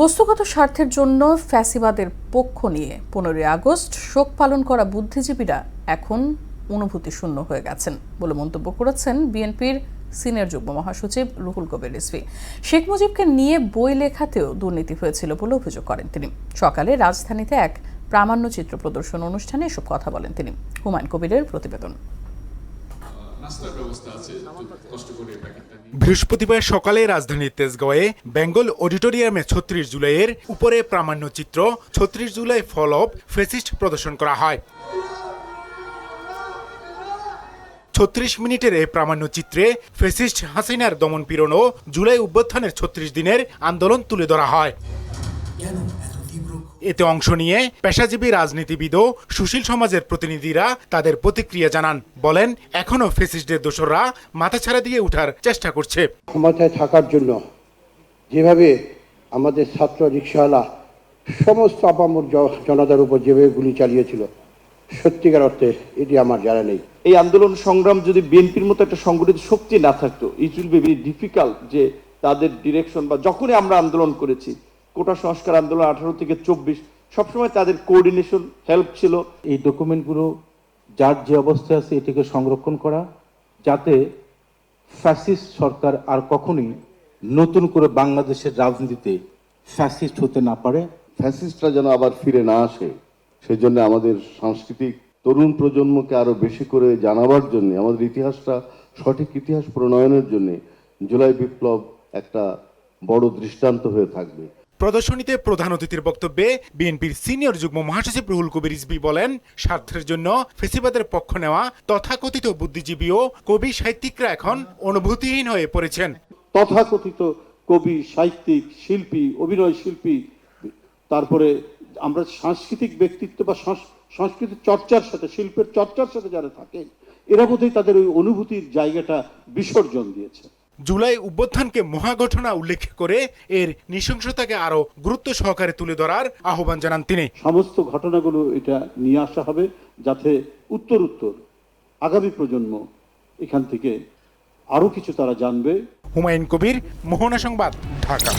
বস্তুগত স্বার্থের জন্য ফ্যাসিবাদের পক্ষ নিয়ে পনেরোই আগস্ট শোক পালন করা বুদ্ধিজীবীরা এখন অনুভূতি শূন্য হয়ে গেছেন বলে মন্তব্য করেছেন বিএনপির সিনিয়র যুগ্ম মহাসচিব রুহুল কবির রিজভী। শেখ মুজিবকে নিয়ে বই লেখাতেও দুর্নীতি হয়েছিল বলে অভিযোগ করেন তিনি। সকালে রাজধানীতে এক প্রামাণ্য চিত্র প্রদর্শন অনুষ্ঠানে এসব কথা বলেন তিনি। হুমায়ুন কবিরের প্রতিবেদন নাস্তার ব্যবস্থা আছে একটু কষ্ট করে প্যাকেটটা নিয়ে বৃহস্পতিবার সকালে রাজধানীর তেজগাঁওয়ে বেঙ্গল অডিটোরিয়ামে ছত্রিশ জুলাইয়ের উপরে প্রামাণ্য চিত্র ছত্রিশ জুলাই ফল অফ ফেসিস্ট প্রদর্শন করা হয়। ছত্রিশ মিনিটের এই প্রামাণ্য চিত্রে ফেসিস্ট হাসিনার দমন পীড়ন ও জুলাই অভ্যুত্থানের ছত্রিশ দিনের আন্দোলন তুলে ধরা হয়। এতে অংশ নিয়ে পেশাজীবী রাজনীতিবিদ ও সুশীল সমাজের প্রতিনিধিরা তাদের প্রতিক্রিয়া জানান। বলেন এখনও ফেসিস্টদের দোসররা মাথাছাড়া দিয়ে ওঠার চেষ্টা করছে। ক্ষমতায় থাকার জন্য যেভাবে আমাদের ছাত্র রিক্সাওয়ালা সমস্ত আপামর জনতার উপর যেভাবে গুলি চালিয়েছিল সত্যিকার অর্থে এটি আমার জানা নেই। এই আন্দোলন সংগ্রাম যদি বিএনপির মতো একটা সংগঠিত শক্তি না থাকতো it will be very difficult যে তাদের ডিরেকশন বা যখনই আমরা আন্দোলন করেছি কোটা সংস্কার আন্দোলন আঠারো থেকে চব্বিশ সবসময় তাদের কোঅর্ডিনেশন হেল্প ছিল। এই ডকুমেন্টগুলো যার যে অবস্থায় আছে এটিকে সংরক্ষণ করা যাতে ফ্যাসিস্ট সরকার আর কখনোই নতুন করে বাংলাদেশের রাজনীতিতে ফ্যাসিস্ট হতে না পারে। ফ্যাসিস্টরা যেন আবার ফিরে না আসে সেজন্য আমাদের সাংস্কৃতিক তরুণ প্রজন্মকে আরও বেশি করে জানাবার জন্য আমাদের ইতিহাসটা সঠিক ইতিহাস প্রণয়নের জন্য জুলাই বিপ্লব একটা বড় দৃষ্টান্ত হয়ে থাকবে। প্রদর্শনীতে প্রধান অতিথির বক্তব্যে বিএনপির সিনিয়র যুগ্ম মহাসচিব রুহুল কবির রিজভী বলেন, স্বার্থের জন্য ফেসিবাদের পক্ষ নেওয়া তথাকথিত বুদ্ধিজীবী ও কবি সাহিত্যিকরা এখন অনুভূতিহীন হয়ে পড়েছেন। তথাকথিত কবি, সাহিত্যিক, শিল্পী, অভিনয় শিল্পী, তারপরে আমরা সাংস্কৃতিক ব্যক্তিত্ব বা সংস- সংস্কৃতির চর্চার সাথে, শিল্পের চর্চার সাথে যারা থাকে এরা বোধহয় তাদের ওই অনুভূতির জায়গাটা বিসর্জন দিয়েছে। জুলাই অভ্যুত্থানকে মহাঘটনা উল্লেখ করে এর নৃশংসতাকে আরও গুরুত্ব সহকারে তুলে ধরার আহ্বান জানান তিনি। সমস্ত ঘটনাগুলো এটা নিয়ে আসা হবে যাতে উত্তর উত্তর আগামী প্রজন্ম এখান থেকে আরও কিছু তারা জানবে। হুমায়ুন কবির মোহনা সংবাদ ঢাকা।